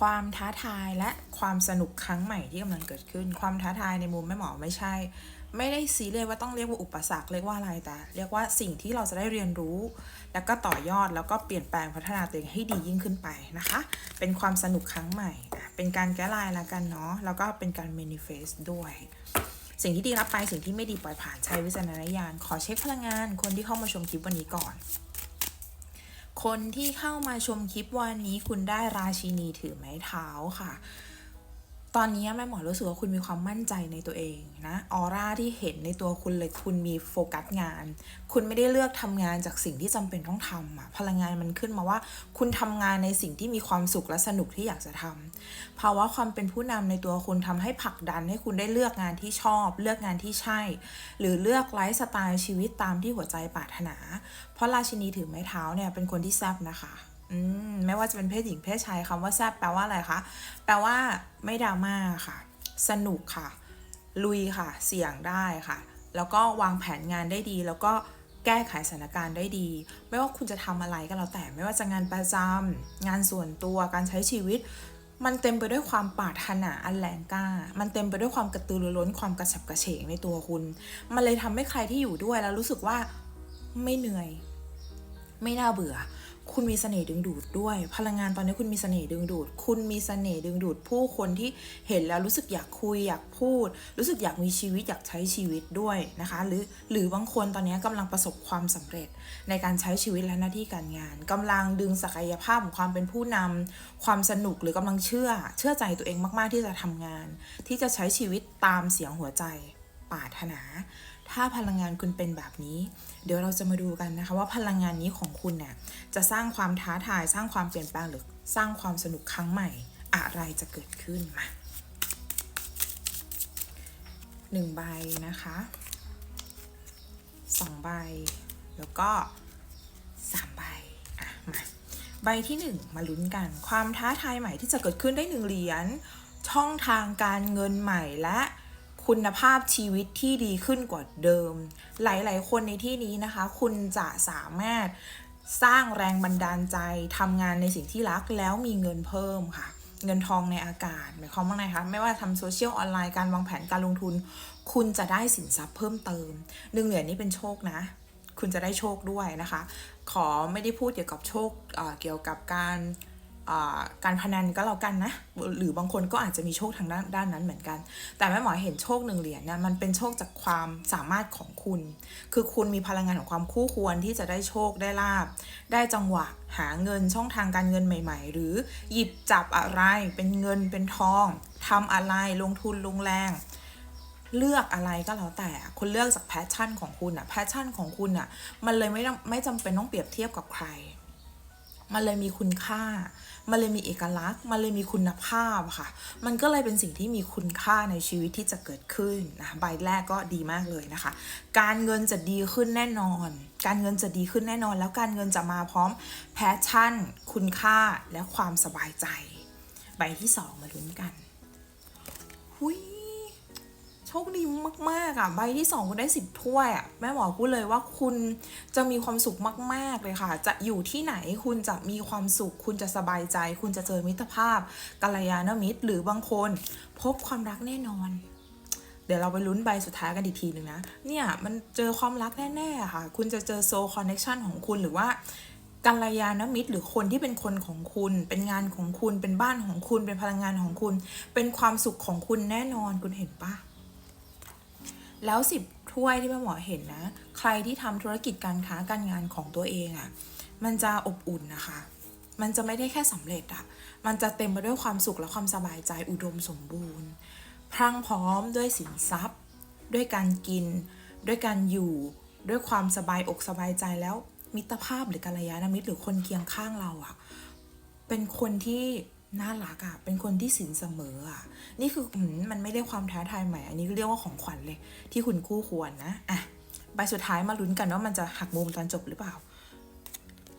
ความท้าทายและความสนุกครั้งใหม่ที่กำลังเกิดขึ้น ความท้าทายในมุมแม่หมอไม่ใช่ ไม่ได้ซีเรียสว่าต้องเรียกว่าอุปสรรคเรียกว่าอะไรแต่ เรียกว่าสิ่งที่เราจะได้เรียนรู้ แล้วก็ต่อยอดแล้วก็เปลี่ยนแปลงพัฒนาตัวเองให้ดียิ่งขึ้นไปนะคะ เป็นความสนุกครั้งใหม่ เป็นการแก้ลายละกันเนาะแล้วก็เป็นการ manifest ด้วย สิ่งที่ดีรับไปสิ่งที่ไม่ดีปล่อยผ่านใช้วิจารณญาณขอเช็คพลังงานคนที่เข้ามาชมคลิปวันนี้ก่อน คนที่เข้ามาชมคลิปวันนี้คุณได้ราชินีถือไม้เท้าค่ะ ตอนนี้แม่หมอรู้สึกว่าคุณมีความมั่นใจในตัวเองนะออร่าที่เห็นในตัวคุณเลยคุณมีโฟกัสงาน คุณไม่ได้เลือกทำงานจากสิ่งที่จำเป็นต้องทำอะพลังงานมันขึ้นมาว่า คุณทำงานในสิ่งที่มีความสุขและสนุกที่อยากจะทำภาวะความเป็นผู้นำในตัวคุณทำให้ผลักดันให้คุณได้เลือกงานที่ชอบ เลือกงานที่ใช่ หรือเลือกไลฟ์สไตล์ชีวิตตามที่หัวใจปรารถนา เพราะราชินีถือไม้เท้าเนี่ยเป็นคนที่แซบนะคะ อืมไม่ว่าจะเป็นเพศหญิงเพศชายคำว่าแซบแปลว่าอะไรคะแปลว่าไม่ดราม่าค่ะ สนุกค่ะ ลุยค่ะ เสี่ยงได้ค่ะ แล้วก็วางแผนงานได้ดี แล้วก็แก้ไขสถานการณ์ได้ดี ไม่ว่าคุณจะทำอะไรก็แล้วแต่ไม่ว่าจะงานประจำงานส่วนตัวการใช้ชีวิต มันเต็มไปด้วยความปาถนาอันแรงกล้า มันเต็มไปด้วยความกระตือรือร้นความกระฉับกระเฉงในตัวคุณ มันเลยทำให้ใครที่อยู่ด้วยแล้วรู้สึกว่าไม่เหนื่อย ไม่น่าเบื่อ คุณมีเสน่ห์ดึงดูดด้วย พลังงานตอนนี้คุณมีเสน่ห์ดึงดูด คุณมีเสน่ห์ดึงดูด ผู้คนที่เห็นแล้วรู้สึกอยากคุยอยากพูด รู้สึกอยากมีชีวิตอยากใช้ชีวิตด้วยนะคะ หรือหรือบางคนตอนนี้กำลังประสบความสำเร็จในการใช้ชีวิตและหน้าที่การงานกำลังดึงศักยภาพของความเป็นผู้นำความสนุกหรือกำลังเชื่อ เชื่อใจตัวเองมาก ๆ ที่จะทำงาน ที่จะใช้ชีวิตตามเสียงหัวใจ ปรารถนา ถ้าพลังงานคุณเป็นแบบนี้ เดี๋ยวเราจะมาดูกันนะคะว่าพลังงานนี้ของคุณเนี่ยจะสร้างความท้าทาย สร้างความเปลี่ยนแปลงหรือสร้างความสนุกครั้งใหม่ อะไรจะเกิดขึ้นมาหนึ่งใบนะคะสองใบ แล้วก็สามใบอะมาใบที่หนึ่งมาลุ้นกัน ความท้าทายใหม่ที่จะเกิดขึ้นได้หนึ่งเหรียญช่องทางการเงินใหม่และ คุณภาพชีวิตที่ดีขึ้นกว่าเดิม หลายๆ คนในที่นี้นะคะ คุณจะสามารถสร้างแรงบันดาลใจทำงานในสิ่งที่รักแล้วมีเงินเพิ่มค่ะ เงินทองในอากาศหมายความว่าไงคะไม่ว่าทำโซเชียลออนไลน์การวางแผนการลงทุน คุณจะได้สินทรัพย์เพิ่มเติมหนึ่งเหรียญนี้เป็นโชคนะ คุณจะได้โชคด้วยนะคะ ขอไม่ได้พูดเกี่ยวกับโชคเเกี่ยวกับการ การพนันก็แล้วกันนะ หรือบางคนก็อาจจะมีโชคทางด้านด้านนั้นเหมือนกัน แต่แม่หมอเห็นโชคหนึ่งเหรียญเนี่ยมันเป็นโชคจากความสามารถของคุณ คือคุณมีพลังงานของความคู่ควรที่จะได้โชคได้ลาบ ได้จังหวะหาเงินช่องทางการเงินใหม่ ๆ หรือหยิบจับอะไรเป็นเงินเป็นทองทำอะไรลงทุนลงแรง เลือกอะไรก็แล้วแต่คุณเลือกจากแพชชั่นของคุณอะแพชชั่นของคุณอะมันเลยไม่ไม่จำเป็นต้องเปรียบเทียบกับใคร มันเลยมีคุณค่า มันเลยมีเอกลักษณ์ มันเลยมีคุณภาพค่ะ มันก็เลยเป็นสิ่งที่มีคุณค่าในชีวิตที่จะเกิดขึ้นนะใบแรกก็ดีมากเลยนะคะ การเงินจะดีขึ้นแน่นอน การเงินจะดีขึ้นแน่นอน แล้วการเงินจะมาพร้อมแพชชั่น คุณค่าและความสบายใจ ใบที่สองมาลุ้นกัน หุย โชคดีมากๆอะใบที่สองคุณได้สิบถ้วยอะแม่หมอพูดเลยว่าคุณจะมีความสุขมาก ๆเลยค่ะ จะอยู่ที่ไหนคุณจะมีความสุข คุณจะสบายใจ คุณจะเจอมิตรภาพกัลยาณมิตร หรือบางคน พบความรักแน่นอน เดี๋ยวเราไปลุ้นใบสุดท้ายกันอีกทีหนึ่งนะ เนี่ยมันเจอความรักแน่ ๆ ค่ะ คุณจะเจอโซคอนเน c ชันของคุณหรือว่ากัลยาณมิตรหรือคนที่เป็นคนของคุณ เป็นงานของคุณ เป็นบ้านของคุณ เป็นพลังงานของคุณ เป็นความสุขของคุณแน่นอนคุณเห็นปะ แล้วสิบถ้วยที่แม่หมอเห็นนะ ใครที่ทำธุรกิจการค้าการงานของตัวเองอะ่ะ มันจะอบอุ่นนะคะ มันจะไม่ได้แค่สำเร็จอะ่ะ มันจะเต็มไปด้วยความสุขและความสบายใจอุดมสมบูรณ์ พรั่งพร้อมด้วยสินทรัพย์ ด้วยการกิน ด้วยการอยู่ ด้วยความสบายอกสบายใจแล้วมิตรภาพหรือกัลยาณมิตรหรือคนเคียงข้างเราอะเป็นคนที่ น่ารักอะเป็นคนที่สินเสมออะนี่คืออมมันไม่ได้ความท้าทายใหม่ อันนี้เรียกว่าของขวัญเลย ที่คุณคู่ควรนะอะใบสุดท้ายมาลุ้นกันว่ามันจะหักมุมตอนจบหรือเปล่า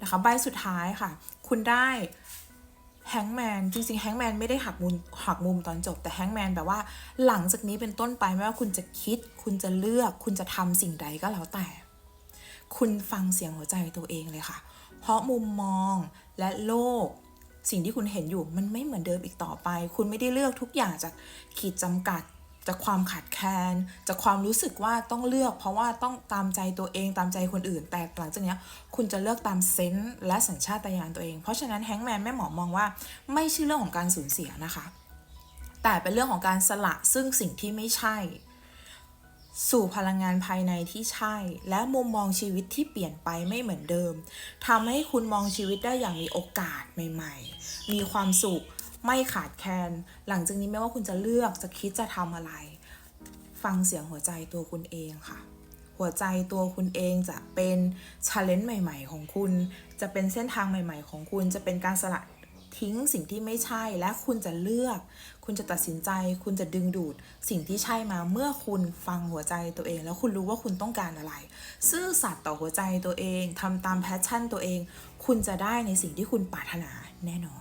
นะคะใบสุดท้ายค่ะ คุณได้แฮงแมนจริงๆแฮงแมนไม่ได้หักมุมหักมุมตอนจบ แต่แฮงแมนแปลว่าหลังจากนี้เป็นต้นไปไม่ว่าคุณจะคิด คุณจะเลือก คุณจะทำสิ่งใดก็แล้วแต่ คุณฟังเสียงหัวใจตัวเองเลยค่ะ เพราะมุมมองและโลก สิ่งที่คุณเห็นอยู่มันไม่เหมือนเดิมอีกต่อไป คุณไม่ได้เลือกทุกอย่างจากขีดจำกัด จากความขาดแคลน จากความรู้สึกว่าต้องเลือก เพราะว่าต้องตามใจตัวเองตามใจคนอื่น แต่หลังจากนี้คุณจะเลือกตามเซนส์และสัญชาตญาณตัวเอง เพราะฉะนั้นแฮงก์แมนแม่หมอมองว่า ไม่ใช่เรื่องของการสูญเสียนะคะ แต่เป็นเรื่องของการสละซึ่งสิ่งที่ไม่ใช่ สู่พลังงานภายในที่ใช่ และมุมมองชีวิตที่เปลี่ยนไปไม่เหมือนเดิมทำให้คุณมองชีวิตได้อย่างมีโอกาสใหม่ ๆ มีความสุขไม่ขาดแคลนหลังจากนี้ไม่ว่าคุณจะเลือกจะคิดจะทำอะไร ฟังเสียงหัวใจตัวคุณเองค่ะ หัวใจตัวคุณเองจะเป็นชาเลนจ์ใหม่ ๆ ของคุณ จะเป็นเส้นทางใหม่ ๆ ของคุณจะเป็นการสละ ทิ้งสิ่งที่ไม่ใช่และคุณจะเลือก คุณจะตัดสินใจ คุณจะดึงดูด สิ่งที่ใช่มาเมื่อคุณฟังหัวใจตัวเอง แล้วคุณรู้ว่าคุณต้องการอะไร ซื่อสัตย์ต่อหัวใจตัวเองทำตามแพชชั่นตัวเอง คุณจะได้ในสิ่งที่คุณปรารถนาแน่นอน